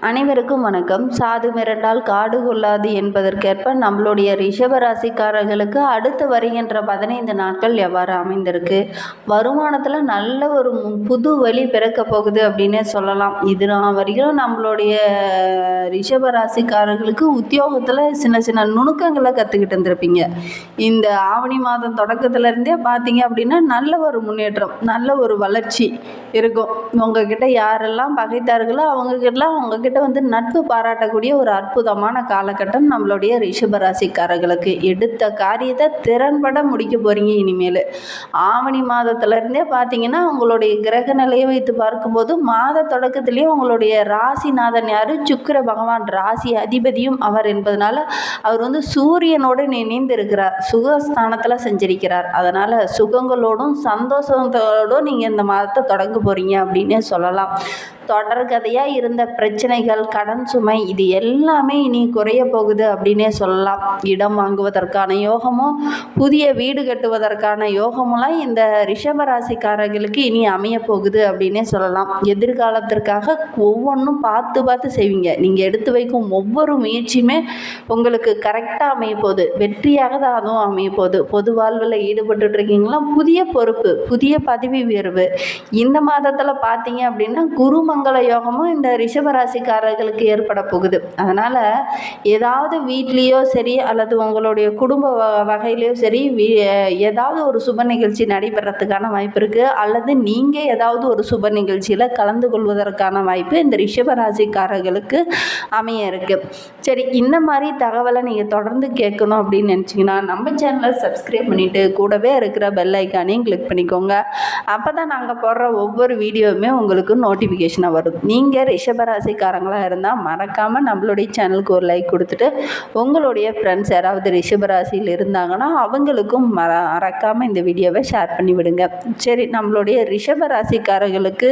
அனைவருக்கும் வணக்கம். சாது மிரண்டால் காடு கொள்ளாது என்பதற்கேற்ப நம்மளுடைய ரிஷபராசிக்காரர்களுக்கு அடுத்து வருகின்ற பதினைந்து நாட்கள் எவ்வாறு அமைந்திருக்கு? வருமானத்தில் நல்ல ஒரு மு- புது வழி பிறக்க போகுது அப்படின்னே சொல்லலாம். இது நான் வரைக்கும் நம்மளுடைய ரிஷபராசிக்காரர்களுக்கு உத்தியோகத்தில் சின்ன சின்ன நுணுக்கங்களை கற்றுக்கிட்டு இருந்திருப்பீங்க. இந்த ஆவணி மாதம் தொடக்கத்துலேருந்தே பார்த்தீங்க அப்படின்னா நல்ல ஒரு முன்னேற்றம் நல்ல ஒரு வளர்ச்சி இருக்கும். உங்ககிட்ட யாரெல்லாம் பகைத்தார்களோ அவங்ககிட்டலாம் உங்ககிட்ட வந்து நட்பு பாராட்டக்கூடிய ஒரு அற்புதமான காலகட்டம் நம்மளுடைய ரிஷபராசிக்காரர்களுக்கு. எடுத்த காரியத்தை திறன்பட முடிக்க போகிறீங்க இனிமேல். ஆவணி மாதத்துலேருந்தே பார்த்தீங்கன்னா உங்களுடைய கிரக நிலையை வைத்து பார்க்கும்போது மாத தொடக்கத்திலேயே உங்களுடைய ராசிநாதன் யார்? சுக்கர பகவான் ராசி அதிபதியும் அவர் என்பதனால அவர் வந்து சூரியனோடு இணைந்து இருக்கிறார் சுகஸ்தானத்தில் செஞ்சிருக்கிறார். அதனால் சுகங்களோடும் சந்தோஷத்தோடும் நீங்கள் இந்த மாதத்தை தொடங்க போகிறீங்க அப்படின்னே சொல்லலாம். தொடர்கதையாக இருந்த பிரச்சனைகள் கடன் சுமை இது எல்லாமே இனி குறைய போகுது அப்படின்னே சொல்லலாம். இடம் வாங்குவதற்கான யோகமும் புதிய வீடு கட்டுவதற்கான யோகமெல்லாம் இந்த ரிஷப ராசிக்காரர்களுக்கு இனி அமைய போகுது அப்படின்னே சொல்லலாம். எதிர்காலத்திற்காக ஒவ்வொன்றும் பார்த்து பார்த்து செய்வீங்க. நீங்கள் எடுத்து வைக்கும் ஒவ்வொரு முயற்சியுமே உங்களுக்கு கரெக்டாக அமைய போகுது. வெற்றியாக தான் அதுவும் அமைய போகுது. பொது வாழ்வில் ஈடுபட்டுட்டு இருக்கீங்களா புதிய பொறுப்பு புதிய பதவி உயர்வு. இந்த மாதத்தில் பார்த்தீங்க அப்படின்னா மங்கள யோகமும் இந்த ரிஷபராசிக்காரர்களுக்கு ஏற்பட போகுது. அதனால் ஏதாவது வீட்லேயோ சரி அல்லது உங்களுடைய குடும்ப வ- வகையிலையோ சரி வீ ஏதாவது ஒரு சுப நிகழ்ச்சி நடைபெறத்துக்கான வாய்ப்பு இருக்குது அல்லது நீங்கள் ஏதாவது ஒரு சுப நிகழ்ச்சியில் கலந்து கொள்வதற்கான வாய்ப்பு இந்த ரிஷபராசிக்காரர்களுக்கு அமைய இருக்குது சரி இந்த மாதிரி தகவலை நீங்கள் தொடர்ந்து கேட்கணும் அப்படின்னு நினச்சிங்கன்னா நம்ம சேனலை சப்ஸ்கிரைப் பண்ணிவிட்டு கூடவே இருக்கிற பெல் ஐக்கானையும் கிளிக் பண்ணிக்கோங்க. அப்போ தான் நாங்கள் போடுற ஒவ்வொரு வீடியோவுமே உங்களுக்கு நோட்டிஃபிகேஷனாக வரும் நீங்கள் ரிஷபராசிக்காரங்களாக இருந்தால் மறக்காமல் நம்மளுடைய சேனலுக்கு ஒரு லைக் கொடுத்துட்டு உங்களுடைய ஃப்ரெண்ட்ஸ் யாராவது ரிஷபராசியில் இருந்தாங்கன்னா அவங்களுக்கும் மற மறக்காமல் இந்த வீடியோவை ஷேர் பண்ணி விடுங்க. சரி நம்மளுடைய ரிஷபராசிக்காரர்களுக்கு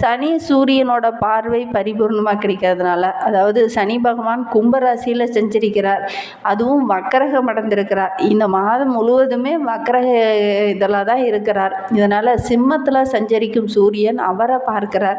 சனி சூரியனோட பார்வை பரிபூர்ணமாக கிடைக்கிறதுனால அதாவது சனி பகவான் கும்பராசியில் செஞ்சிருக்கிறார். அதுவும் வக்கரகம் அடைந்திருக்கிறார். இந்த மாதம் முழுவதுமே வக்கரக இதில் தான் இருக்கிறார். இதனால் சிம்மத்தில் சஞ்சரிக்கும் சூரியன் அவரை பார்க்கிறார்.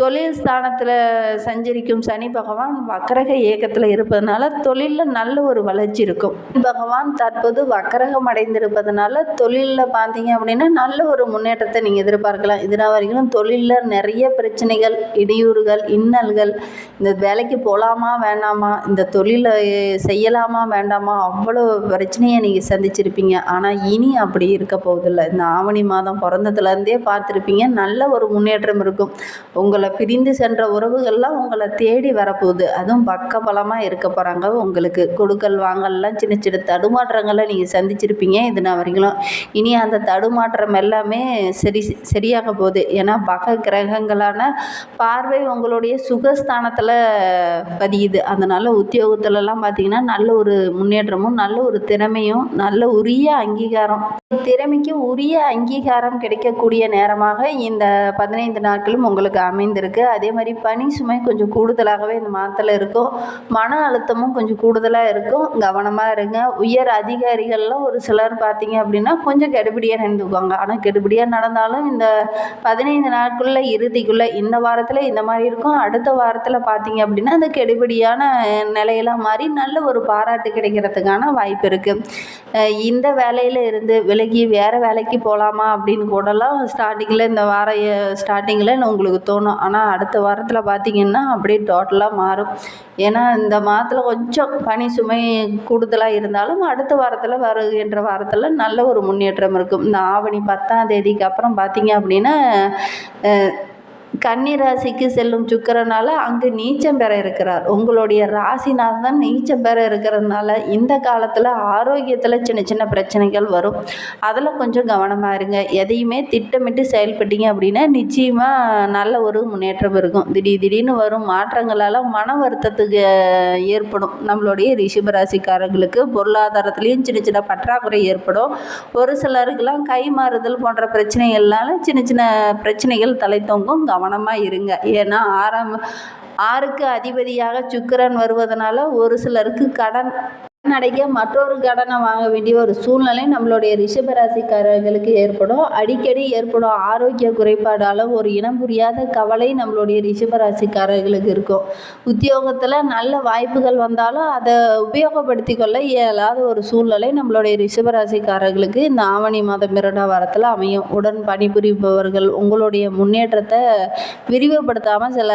தொழில் ஸ்தானத்தில் சஞ்சரிக்கும் சனி பகவான் வக்கரக இயக்கத்தில் இருப்பதனால தொழிலில் நல்ல ஒரு வளர்ச்சி இருக்கும். பகவான் தற்போது வக்கரகம் அடைந்திருப்பதனால தொழிலில் பார்த்தீங்க அப்படின்னா நல்ல ஒரு முன்னேற்றத்தை நீங்கள் எதிர்பார்க்கலாம். இதனால் வரைக்கும் தொழிலில் நிறைய பிரச்சனைகள் இடையூறுகள் இன்னல்கள் இந்த வேலைக்கு போகலாமா வேண்டாமா இந்த தொழிலை செய்யலாமா வேண்டாமா அவ்வளோ பிரச்சனையை நீங்கள் சந்திச்சிருப்பீங்க. ஆனால் இனி அப்படி இருக்க போவதில்லை. இந்த ஆவணி மாதம் பிறந்ததுலேருந்தே பார்த்துருப்பீங்க. நல்ல ஒரு முன்னேற்றம் இருக்கும். உங்கள் பிரிந்து சென்ற உறவுகள்லாம் உங்களை தேடி வரப்போகுது. அதுவும் பக்கபலமாக இருக்க போகிறாங்க உங்களுக்கு கொடுக்கல் வாங்கல்லாம் சின்ன சின்ன தடுமாற்றங்களை நீங்கள் சந்திச்சிருப்பீங்க. இது நான் வரைக்கும். இனி அந்த தடுமாற்றம் எல்லாமே சரி சரியாக போகுது. ஏன்னா பக கிரகங்களான பார்வை உங்களுடைய சுகஸ்தானத்தில் பதியுது. அதனால் உத்தியோகத்துலலாம் பார்த்தீங்கன்னா நல்ல ஒரு முன்னேற்றமும் நல்ல ஒரு திறமையும் நல்ல உரிய அங்கீகாரம். திறமைக்கு உரிய அங்கீகாரம் கிடைக்கக்கூடிய நேரமாக இந்த பதினைந்து நாட்களும் உங்களுக்கு அமைந்திருக்கு அதே மாதிரி பணி சுமை கொஞ்சம் கூடுதலாகவே இந்த மாதத்தில் இருக்கும். மன அழுத்தமும் கொஞ்சம் கூடுதலாக இருக்கும். கவனமாக இருங்க. உயர் அதிகாரிகள்லாம் ஒரு சிலர் பார்த்தீங்க அப்படின்னா கொஞ்சம் கெடுபிடியாக நடந்துக்குவாங்க. ஆனால் கெடுபடியாக நடந்தாலும் இந்த பதினைந்து நாட்குள்ள இறுதிக்குள்ளே இந்த வாரத்தில் இந்த மாதிரி இருக்கும். அடுத்த வாரத்தில் பார்த்தீங்க அப்படின்னா அந்த கெடுபடியான நிலையெல்லாம் மாறி நல்ல ஒரு பாராட்டு கிடைக்கிறதுக்கான வாய்ப்பு இருக்குது இந்த வேலையில் இருந்து விலகி வேறு வேலைக்கு போகலாமா அப்படின்னு கூடலாம் ஸ்டார்டிங்கில் இந்த வார ஸ்டார்டிங்கில் உங்களுக்கு தோணும். ஆனால் அடுத்த வாரத்தில் பார்த்தீங்கன்னா அப்படியே டோட்டலாக மாறும். ஏன்னா இந்த மாதத்தில் கொஞ்சம் பனி சுமை கூடுதலாக இருந்தாலும் அடுத்த வாரத்தில் வருகின்ற வாரத்தில் நல்ல ஒரு முன்னேற்றம் இருக்கும். இந்த ஆவணி பத்தாம் தேதிக்கு அப்புறம் பார்த்திங்க அப்படின்னா கன்னி ராசிக்கு செல்லும் சுக்கரனால் அங்கு நீச்சம் பெற இருக்கிறார். உங்களுடைய ராசிநாதன் நீச்சம் பெற இருக்கிறதுனால இந்த காலத்தில் ஆரோக்கியத்தில் சின்ன சின்ன பிரச்சனைகள் வரும். அதில் கொஞ்சம் கவனமாக இருங்க. எதையுமே திட்டமிட்டு செயல்பட்டீங்க அப்படின்னா நிச்சயமாக நல்ல ஒரு முன்னேற்றம் இருக்கும். திடீர் திடீர்னு வரும் மாற்றங்களால் மன வருத்தத்துக்கு ஏற்படும். நம்மளுடைய ரிஷப ராசிக்காரர்களுக்கு பொருளாதாரத்துலேயும் சின்ன சின்ன பற்றாக்குறை ஏற்படும். ஒரு சிலருக்கெல்லாம் கை மாறுதல் போன்ற பிரச்சனைகள்னால சின்ன சின்ன பிரச்சனைகள் தலை தொங்கும் கவனமாக இருங்க. ஏன்னா ஆறாம் ஆறுக்கு அதிபதியாக சுக்கிரன் வருவதனால ஒரு சிலருக்கு கடன் கடன் அடைக்க மற்றொரு கடனை வாங்க வேண்டிய ஒரு சூழ்நிலை நம்மளுடைய ரிஷபராசிக்காரர்களுக்கு ஏற்படும். அடிக்கடி ஏற்படும் ஆரோக்கிய குறைபாடால் ஒரு இனம் புரியாத கவலை நம்மளுடைய ரிஷபராசிக்காரர்களுக்கு இருக்கும். உத்தியோகத்தில் நல்ல வாய்ப்புகள் வந்தாலும் அதை உபயோகப்படுத்தி கொள்ள இயலாத ஒரு சூழ்நிலை நம்மளுடைய ரிஷபராசிக்காரர்களுக்கு இந்த ஆவணி மாதம் இரண்டாம் வாரத்தில் அமையும். உடன் பணிபுரிபவர்கள் உங்களுடைய முன்னேற்றத்தை விரிவுபடுத்தாமல் சில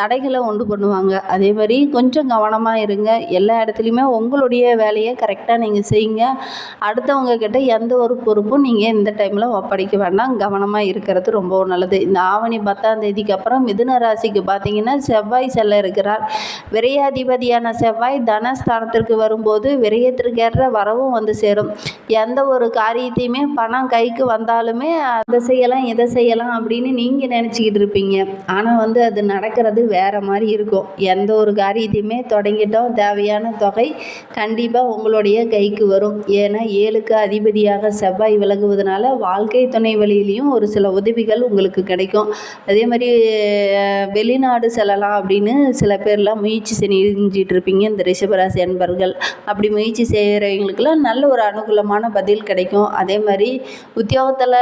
தடைகளை உண்டு பண்ணுவாங்க. அதே மாதிரி கொஞ்சம் கவனமாக இருங்க. எல்லா இடத்துலையுமே உங்களுடைய வேலையை கரெக்டாக நீங்கள் செய்யுங்க. அடுத்தவங்க கிட்ட எந்த ஒரு பொறுப்பும் நீங்கள் இந்த டைமில் ஒப்படைக்க வேண்டாம். கவனமாக இருக்கிறது ரொம்ப நல்லது. இந்த ஆவணி பத்தாம் தேதிக்கு அப்புறம் மிதுன ராசிக்கு பார்த்தீங்கன்னா செவ்வாய் செல்ல இருக்கிறார். விரையாதிபதியான செவ்வாய் தனஸ்தானத்திற்கு வரும்போது விரயத்திற்கேற்ற வரவும் வந்து சேரும். எந்த ஒரு காரியத்தையுமே பணம் கைக்கு வந்தாலுமே அதை செய்யலாம் இதை செய்யலாம் அப்படின்னு நீங்கள் நினச்சிக்கிட்டு இருப்பீங்க. ஆனால் வந்து அது நடக்கிறது வேறு மாதிரி இருக்கும். எந்த ஒரு காரியத்தையுமே தொடங்கிட்டோம். தேவையான தொகை கண்டிப்பாக உங்களுடைய கைக்கு வரும். ஏன்னா ஏழுக்கு அதிபதியாக செவ்வாய் விலகுவதனால வாழ்க்கை துணை வழியிலையும் ஒரு சில உதவிகள் உங்களுக்கு கிடைக்கும். அதே மாதிரி வெளிநாடு செல்லலாம் அப்படின்னு சில பேர்லாம் முயற்சி செஞ்சிட்டு இருப்பீங்க. இந்த ரிஷபராசி அன்பர்கள். அப்படி முயற்சி செய்கிறவங்களுக்குலாம் நல்ல ஒரு அனுகூலமான பதில் கிடைக்கும். அதே மாதிரி உத்தியோகத்தில்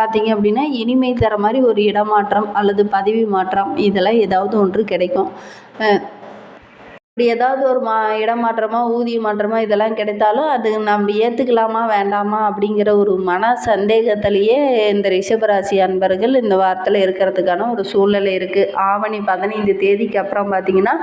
பார்த்தீங்க அப்படின்னா இனிமை தர மாதிரி ஒரு இடமாற்றம் அல்லது பதவி மாற்றம் இதெல்லாம் ஏதாவது ஒன்று கிடைக்கும். இப்படி ஏதாவது ஒரு மா இடமாற்றமோ ஊதிய மாற்றமோ இதெல்லாம் கிடைத்தாலும் அது நம்ம ஏற்றுக்கலாமா வேண்டாமா அப்படிங்கிற ஒரு மன சந்தேகத்திலேயே இந்த ரிஷபராசி அன்பர்கள் இந்த வாரத்தில் இருக்கிறதுக்கான ஒரு சூழ்நிலை இருக்குது ஆவணி பதினைந்து தேதிக்கு அப்புறம் பார்த்தீங்கன்னா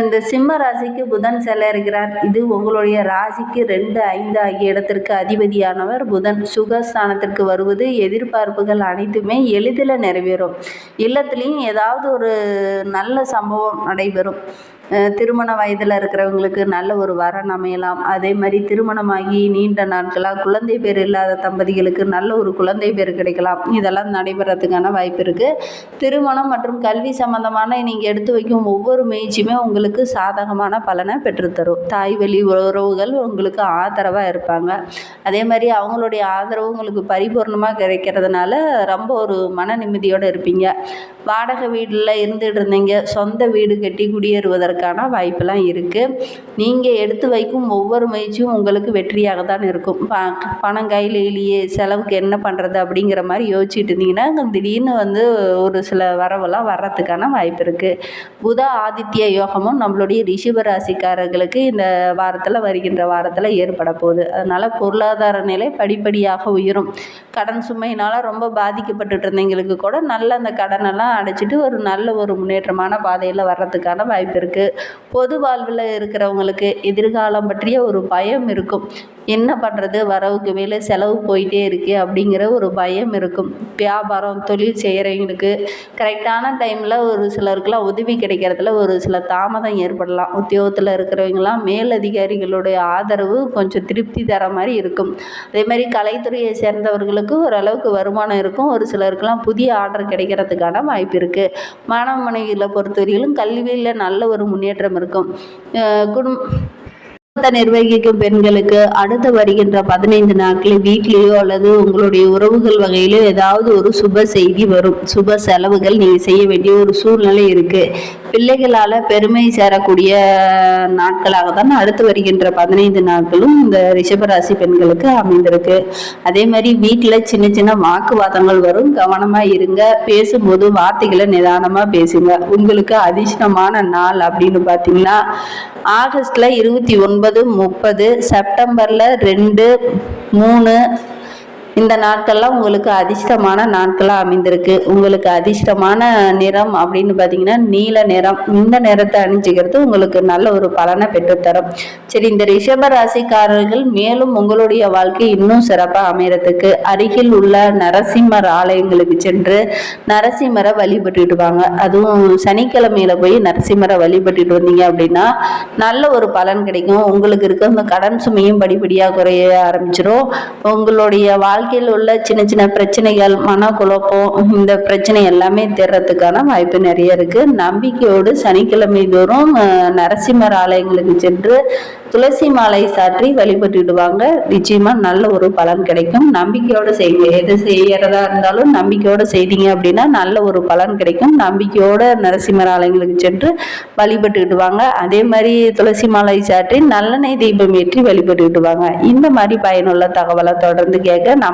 இந்த சிம்ம ராசிக்கு புதன் செல்ல இருக்கிறார். இது உங்களுடைய ராசிக்கு ரெண்டு ஐந்து ஆகிய இடத்திற்கு அதிபதியானவர் புதன். சுகஸ்தானத்திற்கு வருவது எதிர்பார்ப்புகள் அனைத்துமே எளிதில் நிறைவேறும். இல்லத்துலேயும் ஏதாவது ஒரு நல்ல சம்பவம் நடைபெறும். திருமண வயதில் இருக்கிறவங்களுக்கு நல்ல ஒரு வரன் அமையலாம். அதே மாதிரி திருமணமாகி நீண்ட நாட்களாக குழந்தை பேர் இல்லாத தம்பதிகளுக்கு நல்ல ஒரு குழந்தை பேர் கிடைக்கலாம். இதெல்லாம் நடைபெறத்துக்கான வாய்ப்பு இருக்குது திருமணம் மற்றும் கல்வி சம்பந்தமான நீங்கள் எடுத்து வைக்கும் ஒவ்வொரு முயற்சியுமே உங்களுக்கு சாதகமான பலனை பெற்றுத்தரும். தாய் வழி உறவுகள் உங்களுக்கு ஆதரவாக இருப்பாங்க. அதே மாதிரி அவங்களுடைய ஆதரவு உங்களுக்கு பரிபூர்ணமாக கிடைக்கிறதுனால ரொம்ப ஒரு மன நிம்மதியோடு இருப்பீங்க. வாடகை வீட்டில் இருந்துகிட்டு இருந்தீங்க. சொந்த வீடு கட்டி குடியேறுவதற்கு குடியேறுவதற்கான வாய்ப்பெல்லாம் இருக்குது நீங்கள் எடுத்து வைக்கும் ஒவ்வொரு முயற்சியும் உங்களுக்கு வெற்றியாக தான் இருக்கும். ப பணம் கையில் இல்லையே செலவுக்கு என்ன பண்ணுறது அப்படிங்கிற மாதிரி யோசிச்சுட்டு இருந்தீங்கன்னா திடீர்னு வந்து ஒரு சில வரவெல்லாம் வர்றதுக்கான வாய்ப்பு இருக்குது புத ஆதித்ய யோகமும் நம்மளுடைய ரிஷப ராசிக்காரர்களுக்கு இந்த வாரத்தில் வருகின்ற வாரத்தில் ஏற்பட போகுது. அதனால் பொருளாதார நிலை படிப்படியாக உயரும். கடன் சுமையினால் ரொம்ப பாதிக்கப்பட்டுட்டு இருந்தவங்களுக்கு கூட நல்ல அந்த கடனெல்லாம் அடைச்சிட்டு ஒரு நல்ல ஒரு முன்னேற்றமான பாதையில் வர்றதுக்கான வாய்ப்பு இருக்குது பொது வாழ்வில் இருக்கிறவங்களுக்கு எதிர்காலம் பற்றிய ஒரு பயம் இருக்கும். என்ன பண்ணுறது வரவுக்கு மேலே செலவு போயிட்டே இருக்குது அப்படிங்கிற ஒரு பயம் இருக்கும். வியாபாரம் தொழில் செய்கிறவங்களுக்கு கரெக்டான டைமில் ஒரு சிலருக்குலாம் உதவி கிடைக்கிறதுல ஒரு சில தாமதம் ஏற்படலாம். உத்தியோகத்தில் இருக்கிறவங்களாம் மேலதிகாரிகளுடைய ஆதரவு கொஞ்சம் திருப்தி தர மாதிரி இருக்கும். அதே மாதிரி கலைத்துறையை சேர்ந்தவர்களுக்கு ஓரளவுக்கு வருமானம் இருக்கும். ஒரு சிலருக்குலாம் புதிய ஆர்டர் கிடைக்கிறதுக்கான வாய்ப்பு இருக்குது மாணவ மனைவியில் பொறுத்தவரையிலும் கல்வியில் நல்ல ஒரு முன்னேற்றம் இருக்கும். அஹ் குடும் குடும்பத்தை நிர்வகிக்கும் பெண்களுக்கு அடுத்து வருகின்ற பதினைந்து நாட்களில் வீட்லேயோ அல்லது உங்களுடைய உறவுகள் வகையிலோ ஏதாவது ஒரு சுப செய்தி வரும். சுப செலவுகள் நீங்கள் செய்ய வேண்டிய ஒரு சூழ்நிலை இருக்குது பிள்ளைகளால் பெருமை சேரக்கூடிய நாட்களாக தான் அடுத்து வருகின்ற பதினைந்து நாட்களும் இந்த ரிஷபராசி பெண்களுக்கு அமைந்திருக்கு. அதே மாதிரி வீட்டில் சின்ன சின்ன வாக்குவாதங்கள் வரும். கவனமாக இருங்க. பேசும்போது வார்த்தைகளை நிதானமாக பேசுங்க. உங்களுக்கு அதிர்ஷ்டமான நாள் அப்படின்னு பார்த்தீங்கன்னா ஆகஸ்டில் இருபத்தி ஒன்பது முப்பது செப்டம்பரில் ரெண்டு மூணு இந்த நாட்கள்லாம் உங்களுக்கு அதிர்ஷ்டமான நாட்களாக அமைந்திருக்கு. உங்களுக்கு அதிர்ஷ்டமான நிறம் அப்படின்னு பார்த்தீங்கன்னா நீல நிறம். இந்த நிறத்தை அணிஞ்சிக்கிறது உங்களுக்கு நல்ல ஒரு பலனை பெற்றுத்தரும். சரி இந்த ரிஷப ராசிக்காரர்கள் மேலும் உங்களுடைய வாழ்க்கை இன்னும் சிறப்பாக அமையறதுக்கு அருகில் உள்ள நரசிம்மர் ஆலயங்களுக்கு சென்று நரசிம்மரை வழிபட்டுட்டு வாங்க. அதுவும் சனிக்கிழமையில போய் நரசிம்மரை வழிபட்டுட்டு வந்தீங்க அப்படின்னா நல்ல ஒரு பலன் கிடைக்கும். உங்களுக்கு இருக்க அந்த கடன் சுமையும் படிப்படியாக குறைய ஆரம்பிச்சிடும் உங்களுடைய வாழ்க்கை வாழ்க்கையில் உள்ள சின்ன சின்ன பிரச்சனைகள் மனக்குழப்பம் இந்த பிரச்சனை எல்லாமே தர்றதுக்கான வாய்ப்பு நிறைய இருக்குது நம்பிக்கையோடு சனிக்கிழமை தோறும் நரசிம்மர் ஆலயங்களுக்கு சென்று துளசி மாலை சாற்றி வழிபட்டுடுவாங்க. நிச்சயமாக நல்ல ஒரு பலன் கிடைக்கும். நம்பிக்கையோடு செய்யுங்க. எது செய்யறதா இருந்தாலும் நம்பிக்கையோடு செய்தீங்க அப்படின்னா நல்ல ஒரு பலன் கிடைக்கும். நம்பிக்கையோட நரசிம்மர் ஆலயங்களுக்கு சென்று வழிபட்டுக்கிடுவாங்க அதே மாதிரி துளசி மாலை சாற்றி நல்லெண்ணெய் தீபம் ஏற்றி வழிபட்டுக்கிடுவாங்க இந்த மாதிரி பயனுள்ள தகவலை தொடர்ந்து கேட்க நம்ம